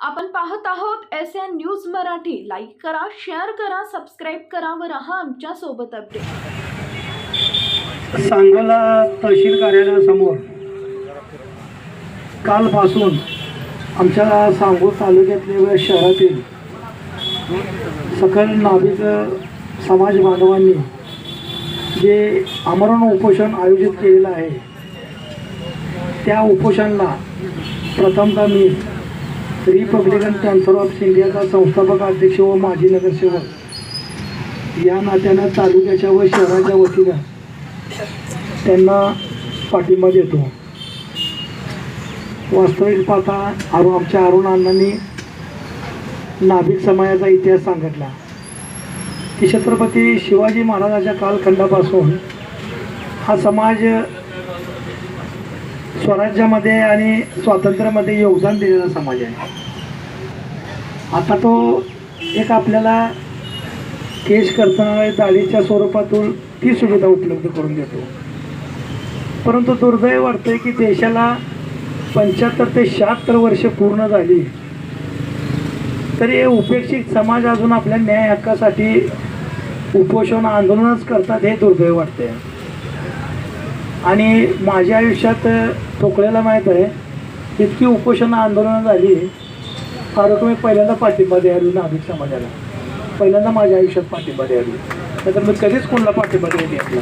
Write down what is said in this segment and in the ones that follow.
आपण पाहत आहोत S N news Marathi. Like करा शेअर करा सबस्क्राईब करा व राहा आमच्यासोबत अपडेट सांगोला तहसील कार्यालयासमोर कालपासून आमच्या सांगोल तालुक्यातले व शहरातील सकल नाभिक समाज बांधवांनी जे आमरण उपोषण आयोजित केलेलं आहे त्या उपोषणाला प्रथमतः मी रिपब्लिकन कॅन्सर ऑफ इंडियाचा संस्थापक अध्यक्ष व माजी नगरसेवक. या नात्यानं तालुक्याच्या व शहराच्या वतीनं त्यांना पाठिंबा देतो. वास्तविक पाहता आरो आमच्या अरुण अण्णांनी नाभिक समाजाचा इतिहास सांगितला. की छत्रपती शिवाजी महाराजाच्या कालखंडापासून हा समाज स्वराज्यामध्ये आणि स्वातंत्र्यामध्ये योगदान दिलेला समाज आहे. आता तो एक आपल्याला केश करताना दाढीच्या स्वरूपातून ती सुविधा उपलब्ध करून देतो. परंतु दुर्दैव वाटतंय की देशाला पंच्याहत्तर ते शहात्तर वर्ष पूर्ण झाली. तरी हे उपेक्षित समाज अजून आपल्या न्याय हक्कासाठी उपोषण आंदोलनच करतात हे दुर्दैव वाटते आणि माझ्या आयुष्यात ठोकळ्याला माहीत आहे इतकी उपोषण आंदोलनं झाली फारुक मी पहिल्यांदा पाठिंबा द्यायला नाभिक समाजाला पहिल्यांदा माझ्या आयुष्यात पाठिंबा द्यायला नाहीतर मी कधीच कोणाला पाठिंबा द्यायला आपला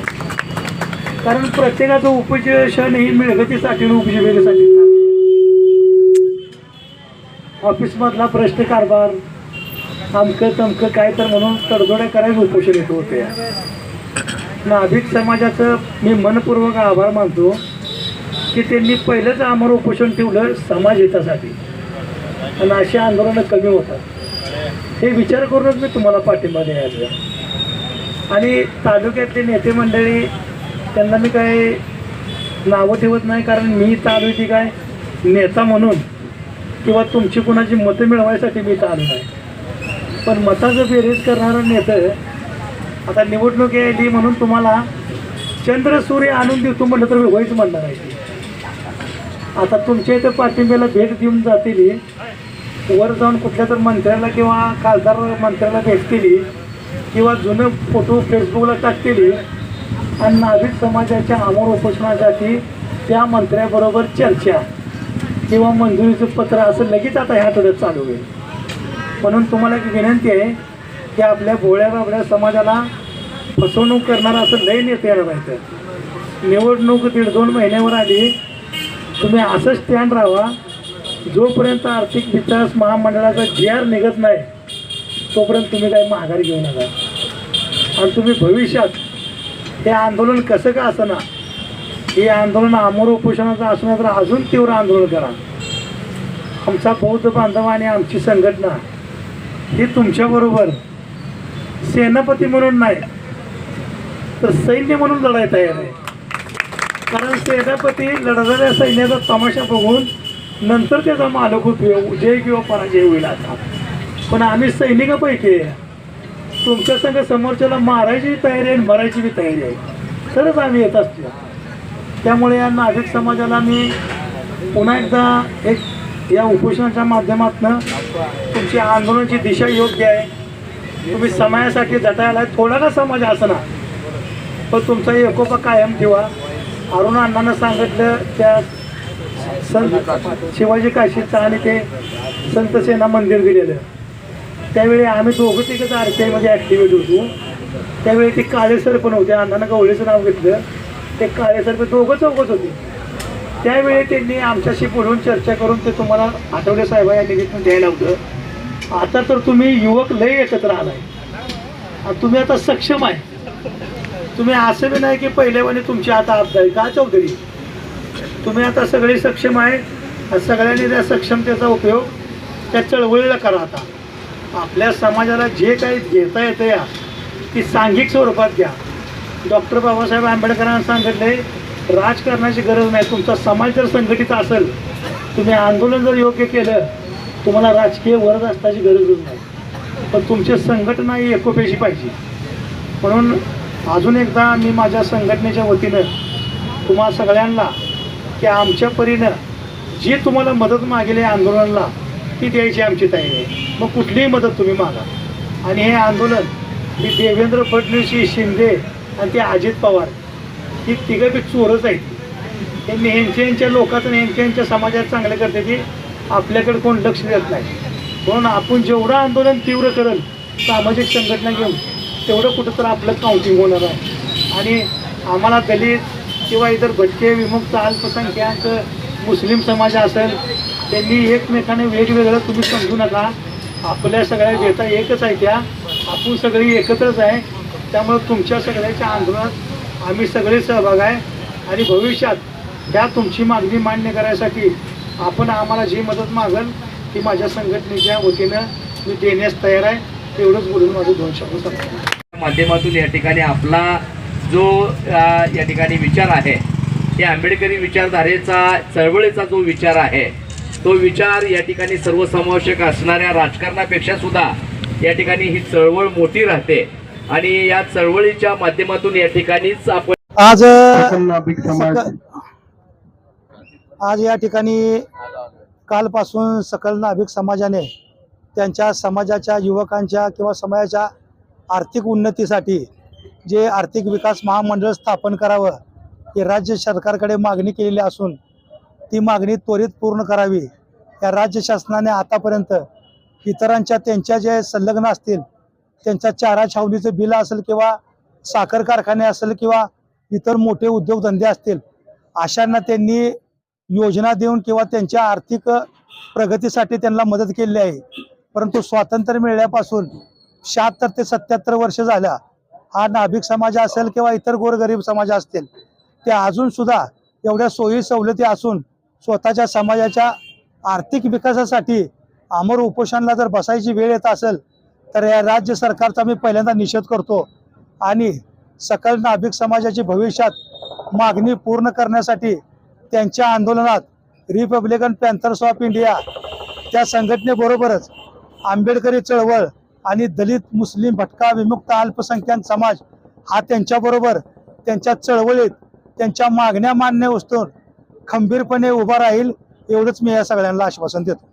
कारण प्रत्येकाचं उपोषण ही मिळकतीसाठी उपजीविकेसाठी ऑफिसमधला भ्रष्ट कारभार अमकं तमकं काय तर म्हणून तडजोड्या करायला उपोषण येत होते. नाभिक समाजाचं मी मनपूर्वक आभार मानतो की त्यांनी पहिलंच आमर उपोषण ठेवलं समाज हितासाठी. आणि अशी आंदोलनं कमी होतात. हे विचार करूनच मी तुम्हाला पाठिंबा द्यायचा आणि तालुक्यातले नेते मंडळी त्यांना मी काय नावं ठेवत नाही कारण मी इथं आलो ती काय नेता म्हणून किंवा तुमची कुणाची मतं मिळवायसाठी मी इथं आलो नाही पण मताचं बेरीज करणारं नेतं आता निवडणूक यायली म्हणून तुम्हाला चंद्र सूर्य आणून देतो म्हटलं तर मी होईच म्हणणार आहे. आता तुमच्या इथं पाठिंब्याला भेट देऊन जातील वर जाऊन कुठल्या तर मंत्र्याला किंवा खासदार मंत्र्याला भेटतील किंवा जुनं फोटो फेसबुकला टाकतील आणि नाभिक समाजाच्या अमोर उपोषणासाठी त्या मंत्र्याबरोबर चर्चा किंवा मंजुरीचं पत्र असं लगेच आता ह्या आठवड्यात चालू होईल. म्हणून तुम्हाला एक विनंती आहे की आपल्या गोळ्या बाबड्या समाजाला फसवणूक करणारा असं लय नेते यायला आहे निवडणूक दीड दोन महिन्यावर आली. तुम्ही असं स्टँड राहा जोपर्यंत आर्थिक विकास महामंडळाचा जी आर निघत नाही तोपर्यंत तुम्ही काही माघार घेऊ नका. आणि तुम्ही भविष्यात हे आंदोलन कसं का असं ना हे आंदोलन आमोर उपोषणाचं असं तर अजून तीव्र आंदोलन करा. आमचा बौद्ध बांधव आणि आमची संघटना ही तुमच्याबरोबर सेनापती म्हणून नाही तर सैन्य म्हणून लढाय तयार आहे. कारण सेनापती लढणाऱ्या सैन्याचा तमाशा बघून नंतर त्याचा मालक उपयोग जय किंवा पराजय होईल आता. पण आम्ही सैनिकापैकी आहे. तुमच्या संघ समोरच्याला मारायची तयारी आहे आणि मरायची बी तयारी आहे. तरच आम्ही येत असतो. त्यामुळे या नागरिक समाजाला मी पुन्हा एकदा एक या उपोषणाच्या माध्यमातून तुमची आंदोलनाची दिशा योग्य आहे. तुम्ही समाजासाठी जटायला थोडा का समाज असणार. पण तुमचा एकोपा कायम ठेवा. अरुण अण्णानं सांगितलं त्या संत शिवाजी काशीचं आणि ते संत सेना मंदिर दिलेलं. त्यावेळी आम्ही दोघं तिघंच आर टी आयमध्ये ॲक्टिव्हिटी होतो. त्यावेळी ते काळेसर पण होते. अण्णानं गवळेचं नाव घेतलं. ते काळेसर पण दोघं चौघच होते. त्यावेळी त्यांनी आमच्याशी बोलून चर्चा करून ते तुम्हाला आठवले साहेबा या निमित्तानं द्यायला होतं. आता तर तुम्ही युवक लय एकत्र आलाय. आणि तुम्ही आता सक्षम आहे. तुम्ही असं बी नाही की पहिल्यावानी तुमची आता अब्दाई का चौधरी? तुम्ही आता सगळे सक्षम आहे. सगळ्यांनी त्या सक्षमतेचा उपयोग त्या चळवळीला करा आता. आपल्या समाजाला जे काही घेता येतं या ती सांघिक स्वरूपात घ्या. डॉक्टर बाबासाहेब आंबेडकरांना सांगितले राजकारणाची गरज नाही. तुमचा समाज जर संघटित असेल तुम्ही आंदोलन जर योग्य केलं तुम्हाला राजकीय वरद असण्याची गरजच नाही. पण तुमची संघटना ही एकोपेशी पाहिजे. म्हणून अजून एकदा मी माझ्या संघटनेच्या वतीनं तुम्हा सगळ्यांना की आमच्या परीनं जी तुम्हाला मदत मागेल या आंदोलनाला ती द्यायची आमची तयारी आहे. मग कुठलीही मदत तुम्ही मागा. आणि हे आंदोलन मी देवेंद्र फडणवीस शिंदे आणि ते अजित पवार ही तिघं चोरच आहेत. त्यांनी ह्यांच्या यांच्या लोकांचं आणि ह्यांच्या यांच्या समाजात चांगलं करते की आपल्याकडे कोण लक्ष देत नाही. म्हणून आपण जेवढं आंदोलन तीव्र करेल सामाजिक संघटना घेऊन तेवढं कुठं तर आपलं काउंटिंग होणार आहे. आणि आम्हाला दलित किंवा इतर भटके विमुक्त अल्पसंख्याक मुस्लिम समाज असेल त्यांनी एकमेकाने वेगवेगळं तुम्ही समजू नका. आपल्या सगळ्या देता एकच आहे त्या. आपण सगळी एकत्रच आहे. त्यामुळे तुमच्या सगळ्याच्या आंदोलनात आम्ही सगळे सहभाग आहे. आणि भविष्यात त्या तुमची मागणी मान्य करायसाठी आपण आम्हाला जी मदत मागल ती माझ्या संघटनेच्या वतीनं मी देण्यास तयार आहे. तेवढंच बोलून माझं दोन शब्द सांगतो माध्यमातून या ठिकाणी आपला जो या ठिकाणी विचार आहे ते आंबेडकरी विचारधारेचा चळवळीचा जो विचार आहे तो विचार या ठिकाणी सर्वसमावेशक असणाऱ्या राजकारणापेक्षा सुद्धा या ठिकाणी ही चळवळ मोठी राहते. आणि या चळवळीच्या माध्यमातून या ठिकाणीच आपण आज आज या ठिकाणी कालपासून सकल नाभिक समाजाने त्यांच्या समाजाच्या युवकांच्या किंवा समाजाच्या आर्थिक उन्नतीसाठी जे आर्थिक विकास महामंडळ स्थापन करावं हे राज्य सरकारकडे मागणी केलेली असून ती मागणी त्वरित पूर्ण करावी. या राज्य शासनाने आतापर्यंत इतरांच्या त्यांच्या जे संलग्न असतील त्यांच्या चारा छावणीचं बिल असेल किंवा साखर कारखाने असेल किंवा इतर मोठे उद्योगधंदे असतील अशांना त्यांनी योजना देऊन किंवा त्यांच्या आर्थिक प्रगतीसाठी त्यांना मदत केली आहे. परंतु स्वातंत्र्य मिळाल्यापासून शहात्तर ते सत्याहत्तर वर्ष झाल्या. हा नाभिक समाज असेल किंवा इतर गोरगरीब समाज असतील ते अजून सुद्धा एवढ्या सोयी सवलती असून स्वतःच्या समाजाच्या आर्थिक विकासासाठी अमर उपोषणाला जर बसायची वेळ येत असेल तर या राज्य सरकारचा मी पहिल्यांदा निषेध करतो आणि सकल नाभिक समाजाची भविष्यात मागणी पूर्ण करण्यासाठी त्यांच्या आंदोलनात रिपब्लिकन पॅन्थर्स ऑफ इंडिया त्या संघटनेबरोबरच आंबेडकरी चळवळ आणि दलित मुस्लिम भटका विमुक्त अल्पसंख्याक समाज हा त्यांच्याबरोबर त्यांच्या चळवळीत त्यांच्या मागण्या मान्य वस्तून खंबीरपणे उभा राहील एवढंच मी या सगळ्यांना आश्वासन देतो.